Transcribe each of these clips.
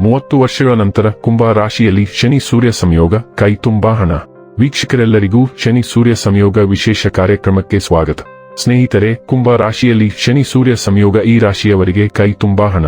ಮೂವತ್ತು ವರ್ಷಗಳ ನಂತರ ಕುಂಭ ರಾಶಿಯಲ್ಲಿ ಶನಿ ಸೂರ್ಯ ಸಂಯೋಗ, ಕೈ ತುಂಬಾ ಹಣ. ವೀಕ್ಷಕರೆಲ್ಲರಿಗೂ ಶನಿ ಸೂರ್ಯ ಸಂಯೋಗ ವಿಶೇಷ ಕಾರ್ಯಕ್ರಮಕ್ಕೆ ಸ್ವಾಗತ. ಸ್ನೇಹಿತರೆ, ಕುಂಭ ರಾಶಿಯಲ್ಲಿ ಶನಿ ಸೂರ್ಯ ಸಂಯೋಗ ಈ ರಾಶಿಯವರಿಗೆ ಕೈ ತುಂಬಾ ಹಣ.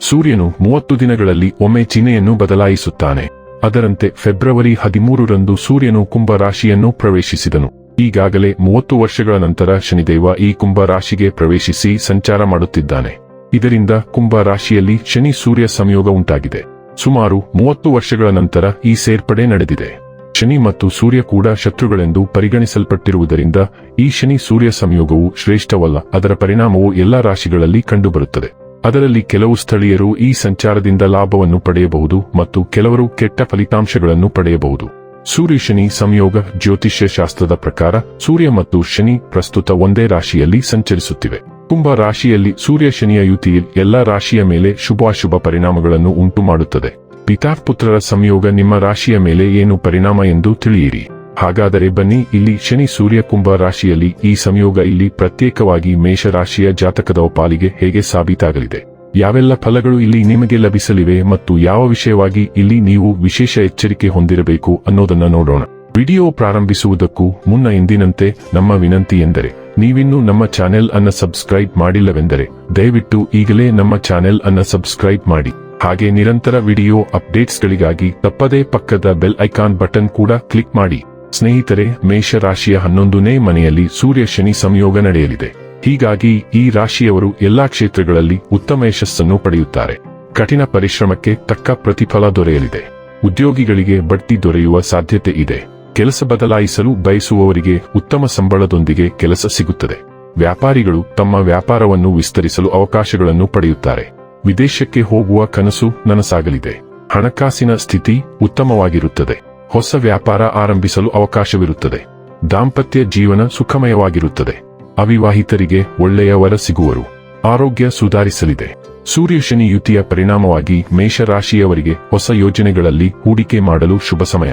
ಸೂರ್ಯನು ಮೂವತ್ತು ದಿನಗಳಲ್ಲಿ ಒಮ್ಮೆ ಚಿಹ್ನೆಯನ್ನು ಬದಲಾಯಿಸುತ್ತಾನೆ. ಅದರಂತೆ ಫೆಬ್ರವರಿ ಹದಿಮೂರರಂದು ಸೂರ್ಯನು ಕುಂಭ ರಾಶಿಯನ್ನು ಪ್ರವೇಶಿಸಿದನು. ಈಗಾಗಲೇ ಮೂವತ್ತು ವರ್ಷಗಳ ನಂತರ ಶನಿದೇವ ಈ ಕುಂಭ ರಾಶಿಗೆ ಪ್ರವೇಶಿಸಿ ಸಂಚಾರ ಮಾಡುತ್ತಿದ್ದಾನೆ. ಇದರಿಂದ ಕುಂಭ ರಾಶಿಯಲ್ಲಿ ಶನಿ ಸೂರ್ಯ ಸಂಯೋಗ ಉಂಟಾಗಿದೆ. ಸುಮಾರು ಮೂವತ್ತು ವರ್ಷಗಳ ನಂತರ ಈ ಸೇರ್ಪಡೆ ನಡೆದಿದೆ. ಶನಿ ಮತ್ತು ಸೂರ್ಯ ಕೂಡ ಶತ್ರುಗಳೆಂದು ಪರಿಗಣಿಸಲ್ಪಟ್ಟಿರುವುದರಿಂದ ಈ ಶನಿ ಸೂರ್ಯ ಸಂಯೋಗವು ಶ್ರೇಷ್ಠವಲ್ಲ, ಅದರ ಪರಿಣಾಮವು ಎಲ್ಲಾ ರಾಶಿಗಳಲ್ಲಿ ಕಂಡುಬರುತ್ತದೆ. ಅದರಲ್ಲಿ ಕೆಲವು ಸ್ಥಳೀಯರು ಈ ಸಂಚಾರದಿಂದ ಲಾಭವನ್ನು ಪಡೆಯಬಹುದು ಮತ್ತು ಕೆಲವರು ಕೆಟ್ಟ ಫಲಿತಾಂಶಗಳನ್ನು ಪಡೆಯಬಹುದು. ಸೂರ್ಯ ಶನಿ ಸಂಯೋಗ ಜ್ಯೋತಿಷ್ಯ ಶಾಸ್ತ್ರದ ಪ್ರಕಾರ ಸೂರ್ಯ ಮತ್ತು ಶನಿ ಪ್ರಸ್ತುತ ಒಂದೇ ರಾಶಿಯಲ್ಲಿ ಸಂಚರಿಸುತ್ತಿವೆ. ಕುಂಭ ರಾಶಿಯಲ್ಲಿ ಸೂರ್ಯ ಶನಿಯ ಯುತಿ ಎಲ್ಲ ರಾಶಿಯ ಮೇಲೆ ಶುಭಾಶುಭ ಪರಿಣಾಮಗಳನ್ನು ಉಂಟು ಮಾಡುತ್ತದೆ ಪಿತಾಪುತ್ರರ ಸಂಯೋಗ ನಿಮ್ಮ ರಾಶಿಯ ಮೇಲೆ ಏನು ಪರಿಣಾಮ ಎಂದು ತಿಳಿಯಿರಿ. ಹಾಗಾದರೆ ಬನ್ನಿ, ಇಲ್ಲಿ ಶನಿ ಸೂರ್ಯ ಕುಂಭ ರಾಶಿಯಲ್ಲಿ ಈ ಸಂಯೋಗ ಇಲ್ಲಿ ಪ್ರತ್ಯೇಕವಾಗಿ ಮೇಷ ರಾಶಿಯ ಜಾತಕದ ಪಾಲಿಗೆ ಹೇಗೆ ಸಾಬೀತಾಗಲಿದೆ? ಯಾವೆಲ್ಲ ಫಲಗಳು ಇಲ್ಲಿ ನಿಮಗೆ ಲಭಿಸಲಿವೆ ಮತ್ತು ಯಾವ ವಿಷಯವಾಗಿ ಇಲ್ಲಿ ನೀವು ವಿಶೇಷ ಎಚ್ಚರಿಕೆ ಹೊಂದಿರಬೇಕು ಅನ್ನೋದನ್ನ ನೋಡೋಣ. ವಿಡಿಯೋ ಪ್ರಾರಂಭಿಸುವುದಕ್ಕೂ ಮುನ್ನ ಎಂದಿನಂತೆ ನಮ್ಮ ವಿನಂತಿ ಎಂದರೆ, ನೀವಿನ್ನೂ ನಮ್ಮ ಚಾನೆಲ್ ಅನ್ನ ಸಬ್ಸ್ಕ್ರೈಬ್ ಮಾಡಿಲ್ಲವೆಂದರೆ, ದಯವಿಟ್ಟು ಈಗಲೇ ನಮ್ಮ ಚಾನೆಲ್ ಅನ್ನ ಸಬ್ಸ್ಕ್ರೈಬ್ ಮಾಡಿ. ಹಾಗೆ ನಿರಂತರ ವಿಡಿಯೋ ಅಪ್ಡೇಟ್ಸ್ಗಳಿಗಾಗಿ ತಪ್ಪದೇ ಪಕ್ಕದ ಬೆಲ್ ಐಕಾನ್ ಬಟನ್ ಕೂಡ ಕ್ಲಿಕ್ ಮಾಡಿ. ಸ್ನೇಹಿತರೆ ಮೇಷ ರಾಶಿಯ ಹನ್ನೊಂದನೇ ಮನೆಯಲ್ಲಿ ಸೂರ್ಯ ಶನಿ ಸಂಯೋಗ ನಡೆಯಲಿದೆ. ಹೀಗಾಗಿ ಈ ರಾಶಿಯವರು ಎಲ್ಲಾ ಕ್ಷೇತ್ರಗಳಲ್ಲಿ ಉತ್ತಮ ಯಶಸ್ಸನ್ನು ಪಡೆಯುತ್ತಾರೆ. ಕಠಿಣ ಪರಿಶ್ರಮಕ್ಕೆ ತಕ್ಕ ಪ್ರತಿಫಲ ದೊರೆಯಲಿದೆ. ಉದ್ಯೋಗಿಗಳಿಗೆ ಬಡ್ತಿ ದೊರೆಯುವ ಸಾಧ್ಯತೆ ಇದೆ. ಕೆಲಸ ಬದಲಾಯಿಸಲು ಬಯಸುವವರಿಗೆ ಉತ್ತಮ ಸಂಬಳದೊಂದಿಗೆ ಕೆಲಸ ಸಿಗುತ್ತದೆ. ವ್ಯಾಪಾರಿಗಳು ತಮ್ಮ ವ್ಯಾಪಾರವನ್ನು ವಿಸ್ತರಿಸಲು ಅವಕಾಶಗಳನ್ನು ಪಡೆಯುತ್ತಾರೆ. ವಿದೇಶಕ್ಕೆ ಹೋಗುವ ಕನಸು ನನಸಾಗಲಿದೆ. ಹಣಕಾಸಿನ ಸ್ಥಿತಿ ಉತ್ತಮವಾಗಿರುತ್ತದೆ. ಹೊಸ ವ್ಯಾಪಾರ ಆರಂಭಿಸಲು ಅವಕಾಶವಿರುತ್ತದೆ. ದಾಂಪತ್ಯ ಜೀವನ ಸುಖಮಯವಾಗಿರುತ್ತದೆ. ಅವಿವಾಹಿತರಿಗೆ ಒಳ್ಳೆಯ ವರ ಸಿಗುವರು. ಆರೋಗ್ಯ ಸುಧಾರಿಸಲಿದೆ. ಸೂರ್ಯ ಶನಿ ಯುತಿಯ ಪರಿಣಾಮವಾಗಿ ಮೇಷರಾಶಿಯವರಿಗೆ ಹೊಸ ಯೋಜನೆಗಳಲ್ಲಿ ಹೂಡಿಕೆ ಮಾಡಲು ಶುಭ ಸಮಯ.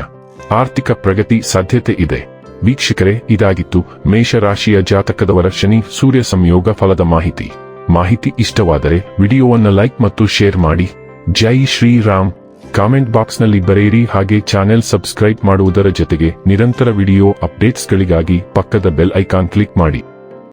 ಆರ್ಥಿಕ ಪ್ರಗತಿ ಸಾಧ್ಯತೆ ಇದೆ. ವೀಕ್ಷಕರೇ, ಇದಾಗಿತ್ತು ಮೇಷರಾಶಿಯ ಜಾತಕದವರ ಶನಿ ಸೂರ್ಯ ಸಂಯೋಗ ಫಲದ ಮಾಹಿತಿ. ಮಾಹಿತಿ ಇಷ್ಟವಾದರೆ ವಿಡಿಯೋವನ್ನು ಲೈಕ್ ಮತ್ತು ಶೇರ್ ಮಾಡಿ. ಜೈ ಶ್ರೀರಾಮ್. ಕಾಮೆಂಟ್ ಬಾಕ್ಸ್ನಲ್ಲಿ ಬರೆಯಿರಿ ಹಾಗೆ ಚಾನೆಲ್ ಸಬ್ಸ್ಕ್ರೈಬ್ ಮಾಡುವುದರ ಜೊತೆಗೆ ನಿರಂತರ ವಿಡಿಯೋ ಅಪ್ಡೇಟ್ಸ್ಗಳಿಗಾಗಿ ಪಕ್ಕದ ಬೆಲ್ ಐಕಾನ್ ಕ್ಲಿಕ್ ಮಾಡಿ.